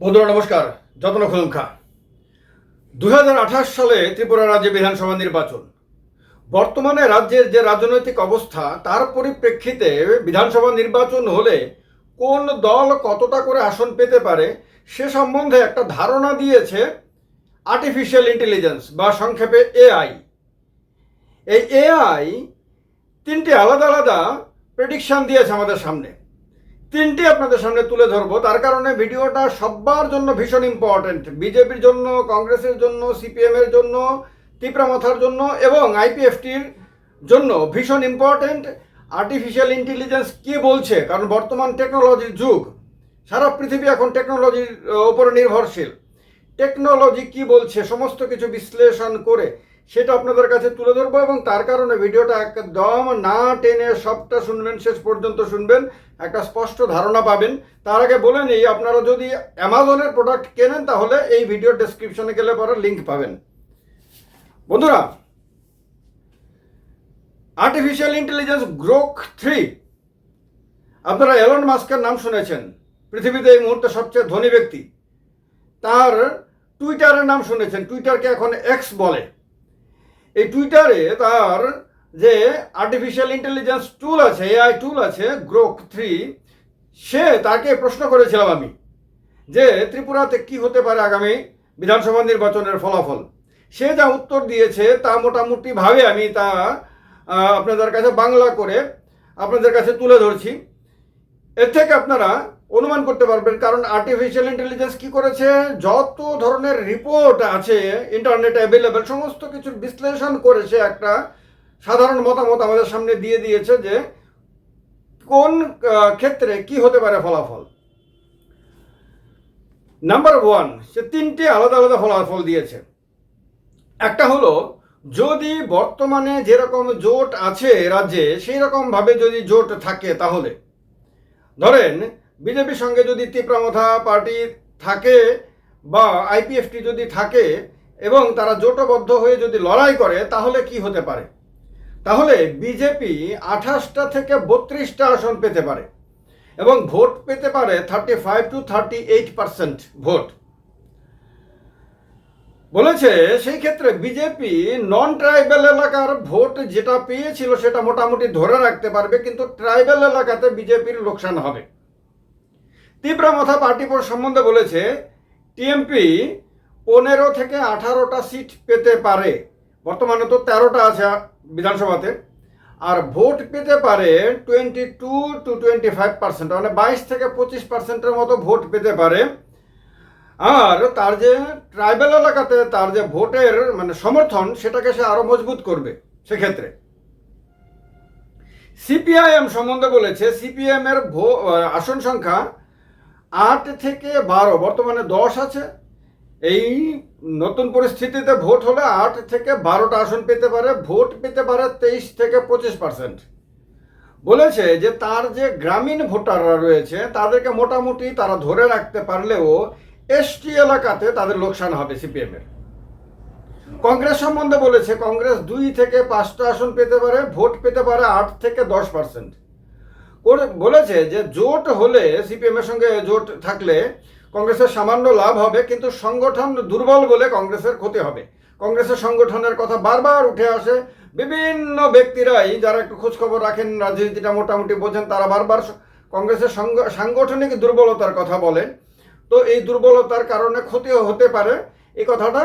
বন্ধুরা, নমস্কার। যত্ন খুলুম খা দু সালে ত্রিপুরা রাজ্যে বিধানসভা নির্বাচন। বর্তমানে রাজ্যের যে রাজনৈতিক অবস্থা, তার পরিপ্রেক্ষিতে বিধানসভা নির্বাচন হলে কোন দল কতটা করে আসন পেতে পারে, সে সম্বন্ধে একটা ধারণা দিয়েছে আর্টিফিশিয়াল ইন্টেলিজেন্স বা সংক্ষেপে এআই এই এআই তিনটি আলাদা আলাদা প্রেডিকশন দিয়েছে আমাদের সামনে। তিনটি আপনাদের সামনে তুলে ধরবো। তার কারণে ভিডিওটা সবার জন্য ভীষণ ইম্পর্ট্যান্ট বিজেপির জন্য, কংগ্রেসের জন্য সিপিএম এর জন্য তিপ্রামাথার জন্য এবং আইপিএফটির জন্য ভীষণ ইম্পর্ট্যান্ট আর্টিফিশিয়াল ইন্টেলিজেন্স কি বলছে? কারণ বর্তমান টেকনোলজির যুগ। সারা পৃথিবী এখন টেকনোলজির উপরে নির্ভরশীল। টেকনোলজি কি বলছে? সমস্ত কিছু বিশ্লেষণ করে সেটা আপনাদের কাছে তুলে ধরবো এবং তার কারণে ভিডিওটা একদম না টেনে সবটা শুনবেন, শেষ পর্যন্ত শুনবেন, একটা স্পষ্ট ধারণা পাবেন। তার আগে বলে নিই, আপনারা যদি অ্যামাজনের প্রোডাক্ট কেনেন তাহলে এই ভিডিও ডেসক্রিপশনে গেলে পরে লিঙ্ক পাবেন। বন্ধুরা আর্টিফিশিয়াল ইন্টেলিজেন্স গ্রোক থ্রি আপনারা এলন মাস্কের নাম শুনেছেন, পৃথিবীতে এই মুহূর্তে সবচেয়ে ধনী ব্যক্তি। তার টুইটারের নাম শুনেছেন টুইটারকে এখন এক্স বলে। এই টুইটারে তার যে আর্টিফিশিয়াল ইন্টেলিজেন্স টুল আছে এআই টুল আছে গ্রোক থ্রি সে তাকে প্রশ্ন করেছিলাম আমি যে ত্রিপুরাতে কি হতে পারে আগামী বিধানসভা নির্বাচনের ফলাফল। সে যা উত্তর দিয়েছে তা মোটামুটিভাবে আমি তা আপনাদের কাছে বাংলা করে আপনাদের কাছে তুলে ধরছি। এর থেকে আপনারা অনুমান করতে পারবেন, কারণ আর্টিফিশিয়াল ইন্টেলিজেন্স কি করেছে? যত ধরনের রিপোর্ট আছে ইন্টারনেটে অ্যাভেলেবেল সমস্ত কিছুর বিশ্লেষণ করেছে একটা সাধারণ মতামত আমাদের সামনে দিয়ে দিয়েছে যে কোন ক্ষেত্রে কি হতে পারে ফলাফল। নাম্বার ওয়ান সে তিনটি আলাদা আলাদা ফলাফল দিয়েছে। একটা হলো, যদি বর্তমানে যেরকম জোট আছে রাজ্যে সেই রকম ভাবে যদি জোট থাকে তাহলে। ধরেন বিজেপির সঙ্গে যদি তিপ্রামথা পার্টি থাকে বা আইপিএফটি যদি থাকে এবং তারা জোটবদ্ধ হয়ে যদি লড়াই করে, তাহলে কি হতে পারে? তাহলে বিজেপি আঠাশটা থেকে বত্রিশটা আসন পেতে পারে এবং ভোট পেতে পারে thirty five to thirty eight percent vote. বলেছে সেই ক্ষেত্রে বিজেপি নন ট্রাইবেল এলাকার ভোট যেটা পেয়েছিল সেটা মোটামুটি ধরে রাখতে পারবে, কিন্তু ট্রাইবেল এলাকাতে বিজেপির লোকসান হবে। তীব্রমাথা পার্টি বোর্ড সম্বন্ধে বলেছে, টিএমপি পনেরো থেকে আঠারোটা সিট পেতে পারে। বর্তমানে তো তেরোটা আছে বিধানসভাতে। আর ভোট পেতে পারে twenty two to twenty five percent মানে বাইশ থেকে পঁচিশ পার্সেন্টের মতো ভোট পেতে পারে। আর তার যে ট্রাইবাল এলাকাতে তার যে ভোটের মানে সমর্থন, সেটাকে সে আরও মজবুত করবে সেক্ষেত্রে। সিপিআইএম সম্বন্ধে বলেছে সিপিএম এর আসন সংখ্যা আট থেকে বারো, বর্তমানে দশ আছে। এই নতুন পরিস্থিতিতে ভোট হলে আট থেকে বারোটা আসন পেতে পারে, ভোট পেতে পারে তেইশ থেকে পঁচিশ পার্সেন্ট। বলেছে যে তার যে গ্রামীণ ভোটাররা রয়েছে, তাদেরকে মোটামুটি তারা ধরে রাখতে পারলেও এসটি এলাকাতে তাদের লোকসান হবে সিপিএম এর। কংগ্রেস সম্বন্ধে বলেছে, কংগ্রেস দুই থেকে পাঁচটা আসন পেতে পারে, ভোট পেতে পারে আট থেকে দশ পার্সেন্ট। বলেছে যে জোট হলে সিপিএম এর সঙ্গে জোট থাকলে কংগ্রেসের সামান্য লাভ হবে, কিন্তু সংগঠন দুর্বল বলে কংগ্রেসের ক্ষতি হবে। কংগ্রেসের সংগঠনের কথা বারবার উঠে আসে। বিভিন্ন ব্যক্তিরাই যারা একটু খোঁজখবর রাখেন, রাজনীতিটা মোটামুটি বোঝেন, তারা বারবার কংগ্রেসের সাংগঠনিক দুর্বলতার কথা বলেন। তো এই দুর্বলতার কারণে ক্ষতিও হতে পারে। এই কথাটা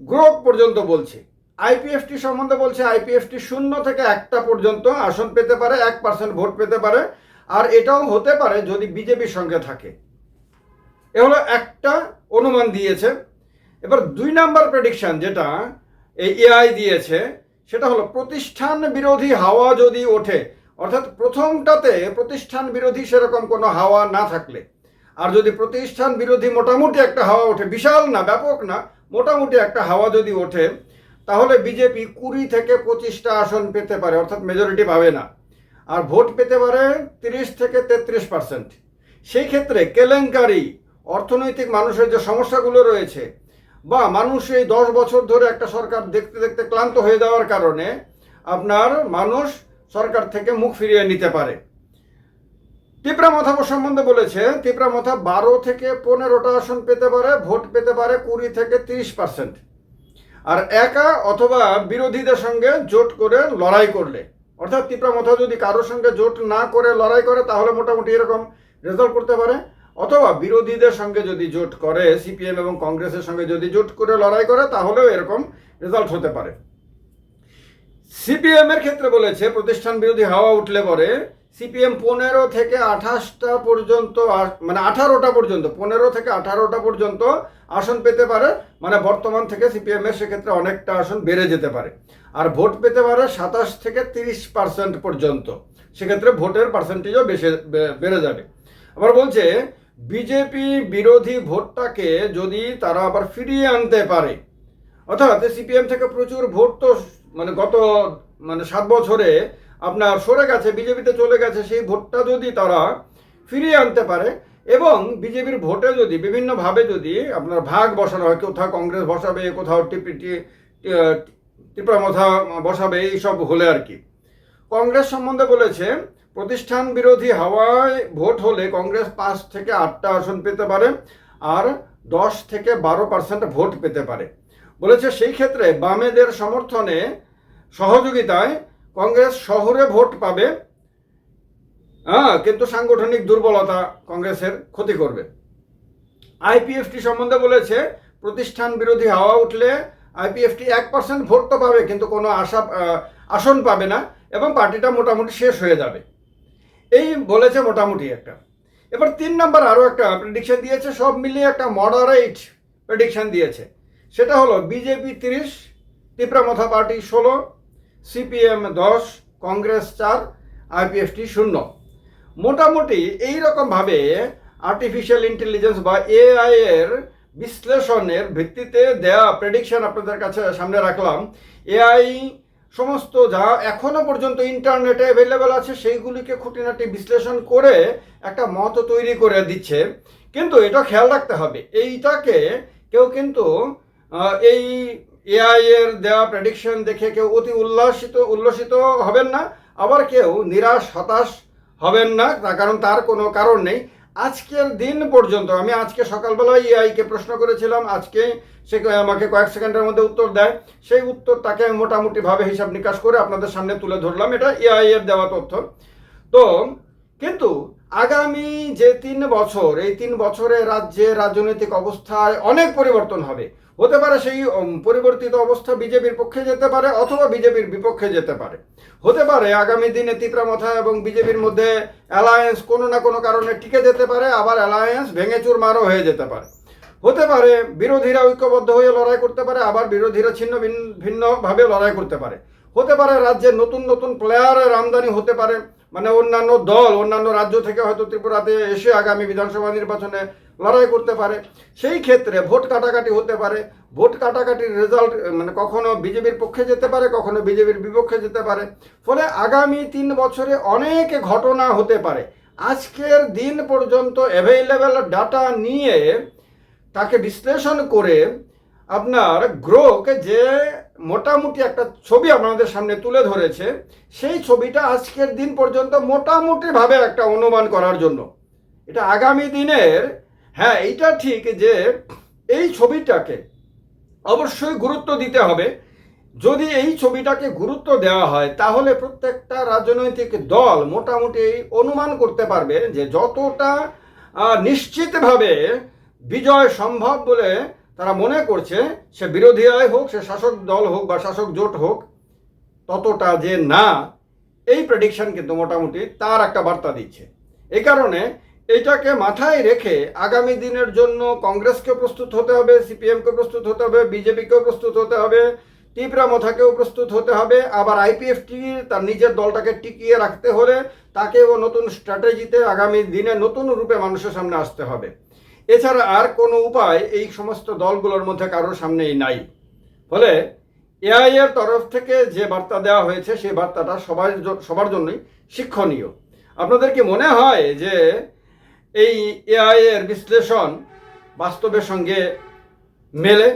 গ্রোক পর্যন্ত বলছে। আইপিএফটি সম্বন্ধে বলছে আইপিএফটি শূন্য থেকে একটা পর্যন্ত আসন পেতে পারে, এক পার্সেন্ট ভোট পেতে পারে, আর এটাও হতে পারে যদি বিজেপির সঙ্গে থাকে। এ হলো একটা অনুমান দিয়েছে। এবার দুই নাম্বার প্রেডিকশন যেটা এই এআই দিয়েছে, সেটা হলো প্রতিষ্ঠান বিরোধী হাওয়া যদি ওঠে, অর্থাৎ প্রথমটাতে প্রতিষ্ঠান বিরোধী সেরকম কোনো হাওয়া না থাকলে, আর যদি প্রতিষ্ঠান বিরোধী মোটামুটি একটা হাওয়া ওঠে, বিশাল না, ব্যাপক না, মোটামুটি একটা হাওয়া যদি ওঠে তাহলে বিজেপি কুড়ি থেকে পঁচিশটা আসন পেতে পারে, অর্থাৎ মেজরিটি পাবে না। আর ভোট পেতে পারে তিরিশ থেকে তেত্রিশ পার্সেন্ট সেই ক্ষেত্রে কেলেঙ্কারি, অর্থনৈতিক মানুষের যে সমস্যাগুলো রয়েছে, বা মানুষ এই দশ বছর ধরে একটা সরকার দেখতে দেখতে ক্লান্ত হয়ে যাওয়ার কারণে আপনার মানুষ সরকার থেকে মুখ ফিরিয়ে নিতে পারে। তিপ্রামথা সম্বন্ধে বলেছে তিপ্রামথা বারো থেকে পনেরোটা আসন পেতে পারে, ভোট পেতে পারে কুড়ি থেকে তিরিশ পার্সেন্ট আর একা অথবা বিরোধীদের সঙ্গে জোট করে লড়াই করলে, অর্থাৎ তিপ্রামথা যদি কারোর সঙ্গে জোট না করে লড়াই করে, তাহলে মোটামুটি এরকম রেজাল্ট করতে পারে। অথবা বিরোধীদের সঙ্গে যদি জোট করে সিপিএম এবং কংগ্রেসের সঙ্গে যদি জোট করে লড়াই করে, তাহলেও এরকম রেজাল্ট হতে পারে। সিপিএম এর ক্ষেত্রে বলেছে, প্রতিষ্ঠান বিরোধী হাওয়া উঠলে পরে সিপিএম পনেরো থেকে আঠাশটা পর্যন্ত মানে আঠারোটা পর্যন্ত, পনেরো থেকে আঠারোটা পর্যন্ত আসন পেতে পারে। মানে বর্তমান থেকে সিপিএম এর সেক্ষেত্রে অনেকটা আসন বেড়ে যেতে পারে। আর ভোট পেতে পারে সাতাশ থেকে তিরিশ পার্সেন্ট পর্যন্ত। সেক্ষেত্রে ভোটের পার্সেন্টেজও বেশি বেড়ে যাবে। আবার বলছে, বিজেপি বিরোধী ভোটটাকে যদি তারা আবার ফিরিয়ে আনতে পারে, অর্থাৎ সিপিএম থেকে প্রচুর ভোট তো মানে গত মানে সাত বছরে আপনার সরে গেছে, বিজেপিতে চলে গেছে, সেই ভোটটা যদি তারা ফিরিয়ে আনতে পারে এবং বিজেপির ভোটে যদি, বিভিন্নভাবে যদি আপনার ভাগ বসানো হয়, কোথাও কংগ্রেস বসাবে, কোথাও টিপিটি টিপ্রামথা বসাবে, এইসব হলে আর কি। কংগ্রেস সম্বন্ধে বলেছে, প্রতিষ্ঠান বিরোধী হাওয়ায় ভোট হলে কংগ্রেস পাঁচ থেকে আটটা আসন পেতে পারে আর দশ থেকে বারো পার্সেন্ট ভোট পেতে পারে। বলেছে সেই ক্ষেত্রে বামেদের সমর্থনে সহযোগিতায় কংগ্রেস শহরে ভোট পাবে হ্যাঁ কিন্তু সাংগঠনিক দুর্বলতা কংগ্রেসের ক্ষতি করবে। আইপিএফটি সম্বন্ধে বলেছে, প্রতিষ্ঠান বিরোধী হাওয়া উঠলে আইপিএফটি এক পার্সেন্ট ভোট তো পাবে, কিন্তু কোনো আশা আসন পাবে না এবং পার্টিটা মোটামুটি শেষ হয়ে যাবে। এই বলেছে মোটামুটি একটা। এবার তিন নম্বর আরও একটা প্রেডিকশন দিয়েছে, সব মিলিয়ে একটা মডারেট প্রেডিকশন দিয়েছে। সেটা হলো, বিজেপি তিরিশ তিপ্রামথা পার্টি ষোলো সিপিএম দশ, কংগ্রেস চার আইপিএফটি শূন্য। মোটামুটি এই রকমভাবে আর্টিফিশিয়াল ইন্টেলিজেন্স বা এআই এর বিশ্লেষণের ভিত্তিতে দেয়া প্রেডিকশন আপনাদের কাছে সামনে রাখলাম। এআই সমস্ত যা এখনও পর্যন্ত ইন্টারনেটে অ্যাভেলেবেল আছে, সেইগুলিকে খুঁটিনাটি বিশ্লেষণ করে একটা মত তৈরি করে দিচ্ছে। কিন্তু এটা খেয়াল রাখতে হবে, এইটাকে কেউ কিন্তু এই এআই এর দেওয়া প্রেডিকশন দেখে কেউ অতি উল্লাসিত, উল্লসিত হবেন না, আবার কেউ নিরাশ, হতাশ হবেন না তার কারণ তার কোনো কারণ নেই। আজকের দিন পর্যন্ত, আমি আজকে সকালবেলায় এআইকে প্রশ্ন করেছিলাম, আজকে সে আমাকে কয়েক সেকেন্ডের মধ্যে উত্তর দেয়। সেই উত্তরটাকে আমি মোটামুটিভাবে হিসাব নিকাশ করে আপনাদের সামনে তুলে ধরলাম, এটা এআই এর দেওয়া তথ্য। তো, কিন্তু আগামী যে তিন বছর, এই তিন বছরে রাজ্যে রাজনৈতিক অবস্থায় অনেক পরিবর্তন হবে। হতে পারে সেই পরিবর্তিত অবস্থা বিজেপির পক্ষে যেতে পারে অথবা বিজেপির বিপক্ষে যেতে পারে। হতে পারে আগামী দিনে তিপ্রামথা এবং বিজেপির মধ্যে অ্যালায়েন্স কোনো না কোনো কারণে টিকে যেতে পারে, আবার অ্যালায়েন্স ভেঙে চুরমারও হয়ে যেতে পারে। হতে পারে বিরোধীরা ঐক্যবদ্ধ হয়ে লড়াই করতে পারে, আবার বিরোধীরা ছিন্ন ভিন্ন- ভিন্নভাবে লড়াই করতে পারে। হতে পারে রাজ্যে নতুন নতুন প্লেয়ারের আমদানি হতে পারে মানে অন্যান্য দল, অন্যান্য রাজ্য থেকে হয়তো ত্রিপুরাতে এসে আগামী বিধানসভা নির্বাচনে লড়াই করতে পারে। সেই ক্ষেত্রে ভোট কাটাকাটি হতে পারে। ভোট কাটাকাটির রেজাল্ট মানে কখনো বিজেপির পক্ষে যেতে পারে, কখনো বিজেপির বিপক্ষে যেতে পারে। ফলে আগামী তিন বছরে অনেক ঘটনা হতে পারে। আজকের দিন পর্যন্ত অ্যাভেলেবেল ডাটা নিয়ে তাকে বিশ্লেষণ করে আপনার গ্রোক যে মোটামুটি একটা ছবি আপনাদের সামনে তুলে ধরেছে, সেই ছবিটা আজকের দিন পর্যন্ত মোটামুটিভাবে একটা অনুমান করার জন্য। এটা আগামী দিনের হ্যাঁ এইটা ঠিক যে এই ছবিটাকে অবশ্যই গুরুত্ব দিতে হবে। যদি এই ছবিটাকে গুরুত্ব দেওয়া হয়, তাহলে প্রত্যেকটা রাজনৈতিক দল মোটামুটি অনুমান করতে পারবে যে যতটা নিশ্চিতভাবে বিজয় সম্ভব বলে তারা মনে করছে, সে বিরোধী আয় হোক, সে শাসক দল হোক বা শাসক জোট হোক, ততটা যে না, এই প্রেডিকশন কিন্তু মোটামুটি তার একটা বার্তা দিচ্ছে। এই কারণে এইটাকে মাথায় রেখে আগামী দিনের জন্য কংগ্রেসকে প্রস্তুত হতে হবে সিপিএমকে প্রস্তুত হতে হবে, বিজেপিকেও প্রস্তুত হতে হবে তীব্রা মথাকেও প্রস্তুত হতে হবে, আবার আইপিএফটি তার নিজের দলটাকে টিকিয়ে রাখতে হলে তাকেও নতুন স্ট্র্যাটেজিতে আগামী দিনে নতুন রূপে মানুষের সামনে আসতে হবে। এছাড়া আর কোনো উপায় এই সমস্ত দলগুলোর মধ্যে কারোর সামনেই নাই। ফলে এআই এর তরফ থেকে যে বার্তা দেওয়া হয়েছে সেই বার্তাটা সবার সবার জন্যই শিক্ষণীয়। আপনাদের কি মনে হয় যে এই এআই এর বিশ্লেষণ বাস্তবের সঙ্গে মেলে?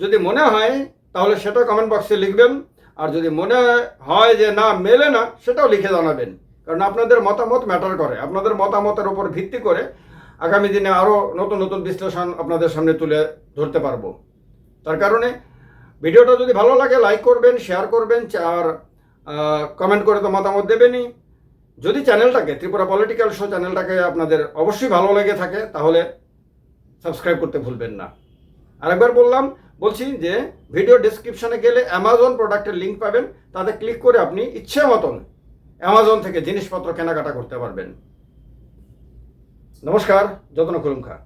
যদি মনে হয়, তাহলে সেটা কমেন্ট বক্সে লিখবেন। আর যদি মনে হয় যে না, মেলে না, সেটাও লিখে জানাবেন। কারণ আপনাদের মতামত ম্যাটার করে। আপনাদের মতামতের উপর ভিত্তি করে আগামী দিনে আরও নতুন নতুন বিশ্লেষণ আপনাদের সামনে তুলে ধরতে পারব। তার কারণে ভিডিওটা যদি ভালো লাগে, লাইক করবেন, শেয়ার করবেন, আর কমেন্ট করে তো মতামত দেবেনই। যদি চ্যানেলটাকে, ত্রিপুরা পলিটিক্যাল শো চ্যানেলটাকে আপনাদের অবশ্যই ভালো লেগে থাকে, তাহলে সাবস্ক্রাইব করতে ভুলবেন না। আরেকবার বললাম, বলছি যে ভিডিও ডিসক্রিপশনে গেলে অ্যামাজন প্রোডাক্টের লিঙ্ক পাবেন। তাতে ক্লিক করে আপনি ইচ্ছে মতন অ্যামাজন থেকে জিনিসপত্র কেনাকাটা করতে পারবেন। নমস্কার যত্ন করুম খা